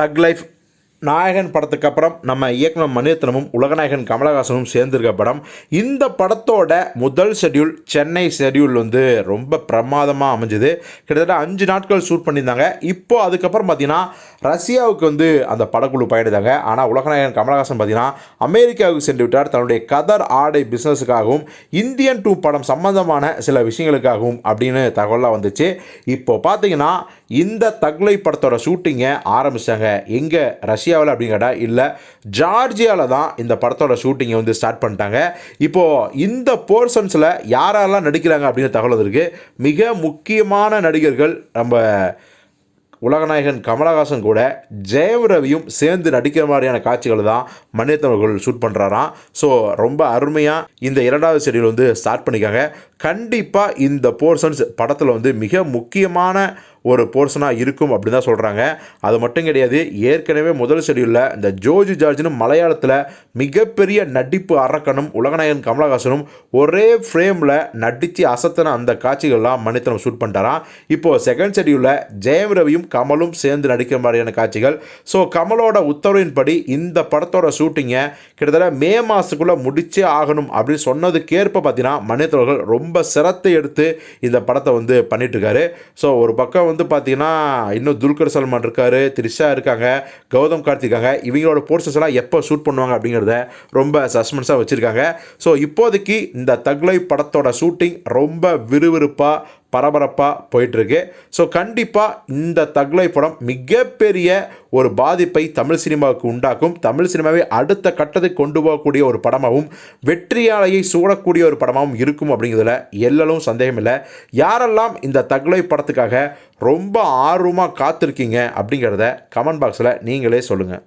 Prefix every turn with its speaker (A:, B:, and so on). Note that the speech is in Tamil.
A: തഗ് ലൈഫ് நாயகன் படத்துக்கு அப்புறம் நம்ம இயக்குனர் மணிரத்னமும் உலகநாயகன் கமலஹாசனும் சேர்ந்திருக்க படம். இந்த படத்தோட முதல் ஷெட்யூல் சென்னை ஷெட்யூல் வந்து ரொம்ப பிரமாதமாக அமைஞ்சுது. கிட்டத்தட்ட அஞ்சு நாட்கள் ஷூட் பண்ணியிருந்தாங்க. இப்போ அதுக்கப்புறம் பார்த்தீங்கன்னா ரஷ்யாவுக்கு வந்து அந்த படக்குழு பயணித்தாங்க. ஆனால் உலகநாயகன் கமலஹாசன் பார்த்தீங்கன்னா அமெரிக்காவுக்கு சென்று விட்டார். தன்னுடைய கதர் ஆடை பிஸ்னஸுக்காகவும் இந்தியன் டூ படம் சம்பந்தமான சில விஷயங்களுக்காகவும் அப்படின்னு தகவலாக வந்துச்சு. இப்போ பார்த்தீங்கன்னா இந்த தகுலை படத்தோட ஷூட்டிங்கை ஆரம்பித்தாங்க எங்கே ஜார்ஜியாவில் அப்படின்னு கேட்டால் இல்லை. ஜார்ஜியாவில் தான் இந்த படத்தோட ஷூட்டிங்கை வந்து ஸ்டார்ட் பண்ணிட்டாங்க. இப்போது இந்த போர்ஷன்ஸில் யாரெல்லாம் நடிக்கிறாங்க அப்படின்னு தகவல் இருக்குது மிக முக்கியமான நடிகர்கள் நம்ம உலகநாயகன் கமலஹாசன் கூட ஜெயம் ரவியும் சேர்ந்து நடிக்கிற மாதிரியான காட்சிகள் தான் மணிரத்னம் ஷூட் பண்ணுறாராம் ஸோ ரொம்ப அருமையாக இந்த இரண்டாவது ஷெடியூல் வந்து ஸ்டார்ட் பண்ணிக்காங்க கண்டிப்பாக இந்த போர்ஷன்ஸ் படத்தில் வந்து மிக முக்கியமான ஒரு போர்ஷனாக இருக்கும் அப்படின்னு தான் சொல்கிறாங்க அது மட்டும் கிடையாது ஏற்கனவே முதல் ஷெடியூலில் இந்த ஜோஜி ஜார்ஜ்னு மலையாளத்தில் மிகப்பெரிய நடிப்பு அரக்கனும் உலகநாயகன் கமலஹாசனும் ஒரே ஃப்ரேமில் நடித்து அசத்தின அந்த காட்சிகள்லாம் மணித்தனம் ஷூட் பண்ணிட்டாராம். இப்போது செகண்ட் ஷெடியூலில் ஜெயம் ரவியும் கமலும் சேர்ந்து நடிக்கிற மாதிரியான காட்சிகள். ஸோ கமலோட உத்தரவின்படி இந்த படத்தோட ஷூட்டிங்கை கிட்டத்தட்ட மே மாதத்துக்குள்ளே முடிச்சே ஆகணும் அப்படின்னு சொன்னதுக்கேற்ப பார்த்தீங்கன்னா மனிதர்கள் ரொம்ப சிரத்தை எடுத்து இந்த படத்தை வந்து பண்ணிட்டுருக்காரு. ஸோ ஒரு பக்கம் வந்து பார்த்தீங்கன்னா இன்னும் துல்கர் சல்மான் இருக்கார் த்ரிஷா இருக்காங்க கௌதம் கார்த்திகாங்க இவங்களோட போர்ஷன்ஸ் எல்லாம் எப்போ ஷூட் பண்ணுவாங்க அப்படிங்கிறத ரொம்ப சஸ்பென்ஸாக வச்சுருக்காங்க. ஸோ இப்போதைக்கு இந்த தக்லை படத்தோட ஷூட்டிங் ரொம்ப விறுவிறுப்பாக பரபரப்பாக போயிட்டுருக்கு. ஸோ கண்டிப்பாக இந்த தக்லை படம் மிகப்பெரிய ஒரு பாதிப்பை தமிழ் சினிமாவுக்கு உண்டாக்கும். தமிழ் சினிமாவை அடுத்த கட்டத்துக்கு கொண்டு போகக்கூடிய ஒரு படமாகவும் வெற்றியாலையை சூடக்கூடிய ஒரு படமாகவும் இருக்கும் அப்படிங்கிறதுல எல்லலும் சந்தேகம் இல்லை. யாரெல்லாம் இந்த தக்லை படத்துக்காக ரொம்ப ஆர்வமாக காத்திருக்கீங்க அப்படிங்கிறத கமெண்ட் பாக்ஸில் நீங்களே சொல்லுங்கள்